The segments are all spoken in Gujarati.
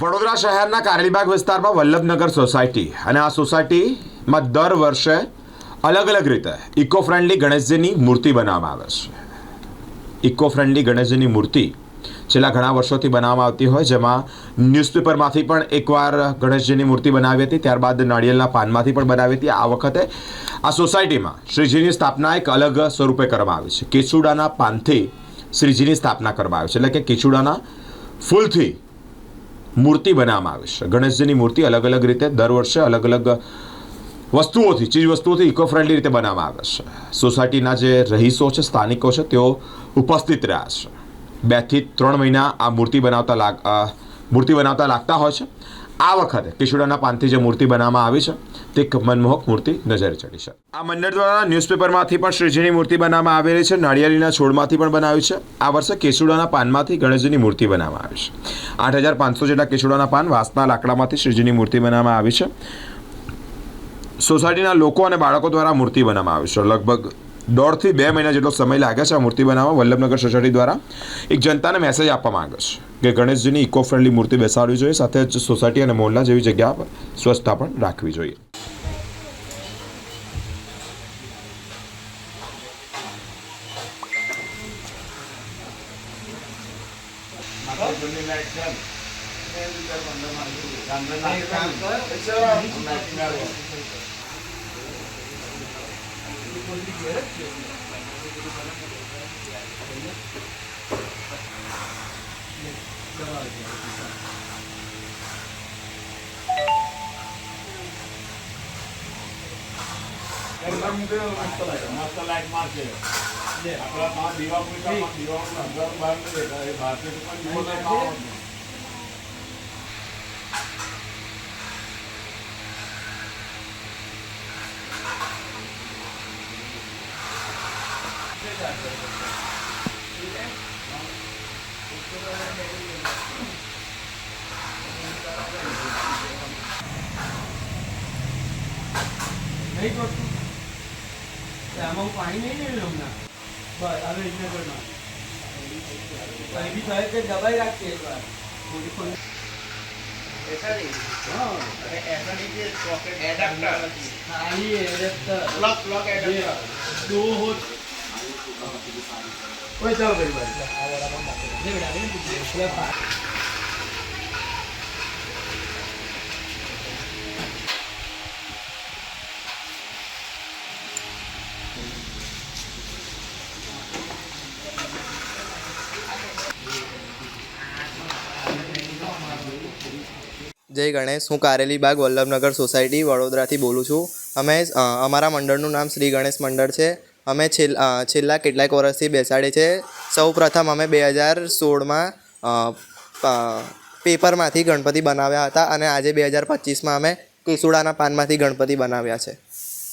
વડોદરા શહેરના કારેલીબાગ વિસ્તારમાં વલ્લભનગર સોસાયટી અને આ સોસાયટીમાં દર વર્ષે અલગ અલગ રીતે ઇકો ફ્રેન્ડલી ગણેશજીની મૂર્તિ બનાવવામાં આવે છે. ઇકો ફ્રેન્ડલી ગણેશજીની મૂર્તિ છેલ્લા ઘણા વર્ષોથી બનાવવામાં આવતી હોય, જેમાં ન્યૂઝપેપરમાંથી પણ એકવાર ગણેશજીની મૂર્તિ બનાવી હતી, ત્યારબાદ નાળિયેરના પાનમાંથી પણ બનાવી હતી. આ વખતે આ સોસાયટીમાં શ્રીજીની સ્થાપના એક અલગ સ્વરૂપે કરવામાં આવી છે. કેસુડાના પાનથી શ્રીજીની સ્થાપના કરવામાં આવી છે. એટલે કે કેસુડાના ફૂલથી મૂર્તિ બનાવવામાં આવી છે. ગણેશજીની મૂર્તિ અલગ અલગ રીતે દર વર્ષે અલગ અલગ વસ્તુઓથી, ચીજ વસ્તુઓથી ઇકો ફ્રેન્ડલી રીતે બનાવવામાં આવે છે. સોસાયટીના જે રહીશો છે, સ્થાનિકો છે, તેઓ ઉપસ્થિત રહ્યા છે. બેથી ત્રણ મહિના આ મૂર્તિ બનાવતા લાગ મૂર્તિ બનાવતા લાગતા હોય છે. આ વખતે કેશુડાના પાનથી જે મૂર્તિ બનાવવામાં આવી છે, તે મનમોહક મૂર્તિ નજરે ચડી છે. આ મંડળ દ્વારા ન્યૂઝપેપરમાંથી પણ શ્રીજીની મૂર્તિ બનાવવામાં આવેલી છે, નાળિયેરીના છોડમાંથી પણ બનાવી છે. આ વર્ષે કેસુડાના પાનમાંથી ગણેશજીની મૂર્તિ બનાવવામાં આવી છે. આઠ હજાર પાંચસો જેટલા કેસુડાના પાન વાંસના લાકડામાંથી શ્રીજીની મૂર્તિ બનાવવામાં આવી છે. સોસાયટીના લોકો અને બાળકો દ્વારા મૂર્તિ બનાવવામાં આવી છે. લગભગ દોઢથી બે મહિના જેટલો સમય લાગે છે આ મૂર્તિ બનાવવા વલ્લભનગર સોસાયટી દ્વારા. એક જનતાને મેસેજ આપવા માંગે છે કે ગણેશજીની ઇકો ફ્રેન્ડલી મૂર્તિ બેસાડવી જોઈએ, સાથે જ સોસાયટી અને મોહલ્લા જેવી જગ્યા પર સ્વચ્છતા પણ રાખવી જોઈએ. મસ્ત લાઈટ मस्त लाईट मार्क आपला दिवाळी दिवाळी भारतीय બહાર નહીં દેખાય. એ બહારથી તો પણ દીવો લઈને આવવાનો. નહીં કરતું તો આમાં હું પાણી નહીં લેવું હમણાં બસ હવે વિસનગરમાં કઈ બી થાય કે દબાઈ રાખશે એકવાર મોટી ખોલી ऐसा नहीं હા अरे ऐसा नहीं कि सॉकेट एडेप्टर ખાલી એડેપ્ટર प्लग प्लग एडेप्टर દો હો ઓય, ચાલો ભાઈ ભાઈ જય ગણેશ, હું કારેલી બાગ વલ્લભનગર સોસાયટી વડોદરાથી બોલું છું. અમે અમારા મંડળનું નામ શ્રી ગણેશ મંડળ છે. અમે છેલ્ છેલ્લા કેટલાક વર્ષથી બેસાડીએ છીએ. સૌ પ્રથમ અમે બે હજાર સોળમાં પેપરમાંથી ગણપતિ બનાવ્યા હતા અને આજે બે હજાર પચીસમાં અમે કેસુડાના પાનમાંથી ગણપતિ બનાવ્યા છે.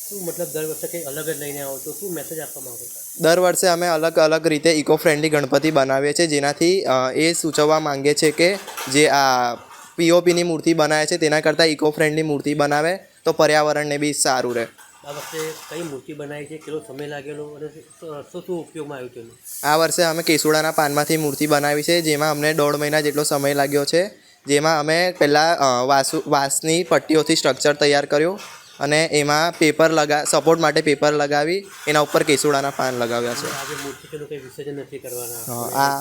શું મતલબ દર વર્ષે કંઈ અલગ જ લઈને આવો છો? શું મેસેજ આપવા માંગો છો? દર વર્ષે અમે અલગ અલગ રીતે ઇકો ફ્રેન્ડલી ગણપતિ બનાવીએ છીએ જેનાથી એ સૂચવવા માંગે છે કે જે આ પીઓપીની મૂર્તિ બનાવે છે તેના કરતાં ઇકો ફ્રેન્ડલી મૂર્તિ બનાવે તો પર્યાવરણને બી સારું રહે. આ વખતે કઈ મૂર્તિ બનાવી છે? કેટલો સમય લાગેલો? અને શું શું ઉપયોગમાં આવ્યું તેનું આ વર્ષે અમે કેસુડાના પાનમાંથી મૂર્તિ બનાવી છે જેમાં અમને દોઢ મહિના જેટલો સમય લાગ્યો છે. જેમાં અમે પહેલાં વાસુ વાંસની પટ્ટીઓથી સ્ટ્રક્ચર તૈયાર કર્યું અને એમાં પેપર લગા સપોર્ટ માટે પેપર લગાવી એના ઉપર કેસુડાના પાન લગાવ્યા છે. આ જે મૂર્તિ કંઈ વિસર્જન નથી કરવાના? આ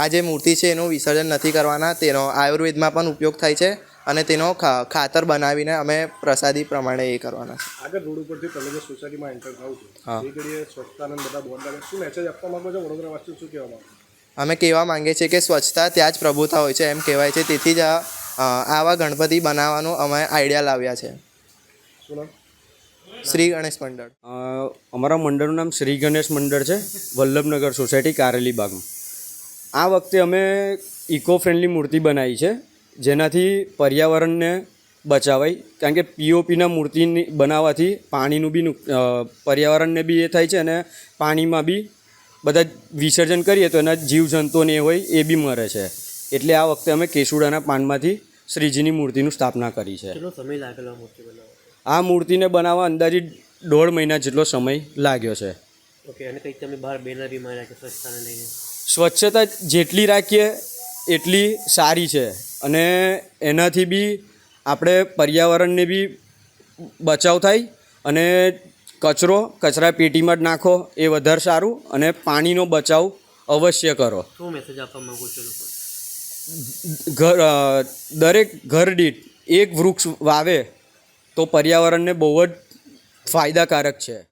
આ જે મૂર્તિ છે એનું વિસર્જન નથી કરવાના તેનો આયુર્વેદમાં પણ ઉપયોગ થાય છે. અને તેનો ખાતર બનાવીને અમે પ્રસાદી પ્રમાણે એ કરવાના છે. આગળ રોડ ઉપરથી તમે જે સોસાયટીમાં એન્ટર થાવ હા. છો એ ઘડીએ સ્વચ્છતાના બધા બોર્ડ લાગે શું મેસેજ આપવા માંગો છો? વડોદરા વાસીઓ શું કહેવા માંગો અમે કહેવા માંગીએ છીએ કે સ્વચ્છતા ત્યાં જ પ્રભુતા હોય છે એમ કહેવાય છે. તેથી જ આ, આવા ગણપતિ બનાવવાનો અમે આઈડિયા લાવ્યા છે. શ્રી ગણેશ મંડળ. અમારા મંડળનું નામ શ્રી ગણેશ મંડળ છે વલ્લભનગર સોસાયટી કારેલી બાગમાં. આ વખતે અમે ઇકો ફ્રેન્ડલી મૂર્તિ બનાવી છે. જેનાથી પર્યાવરણને બચાવાય. કારણ કે પીઓપીના મૂર્તિની બનાવવાથી પાણીનું બી પર્યાવરણને બી એ થાય છે અને પાણીમાં બી બધા વિસર્જન કરીએ તો એના જીવજંતુઓને એ હોય એ બી મરે છે. એટલે આ વખતે અમે કેસુડાના પાનમાંથી શ્રીજીની મૂર્તિનું સ્થાપના કરી છે. સમય લાગેલો આ મૂર્તિ બનાવવા? આ મૂર્તિને બનાવવા અંદાજિત દોઢ મહિના જેટલો સમય લાગ્યો છે. ઓકે અને કંઈક તમે બહાર બેનર બી માર્યા છે સ્વચ્છતાને લઈને? સ્વચ્છતા જેટલી રાખીએ એટલી સારી છે. અને એનાથી બી આપણે પર્યાવરણને બી બચાવ થાય અને કચરો કચરા પેટીમાં જ નાખો એ વધારે સારું અને પાણીનો બચાવ અવશ્ય કરો. શું મેસેજ આપવા માંગુ છો ઘર દરેક ઘર દીઠ એક વૃક્ષ વાવે તો પર્યાવરણને બહુ જ ફાયદાકારક છે.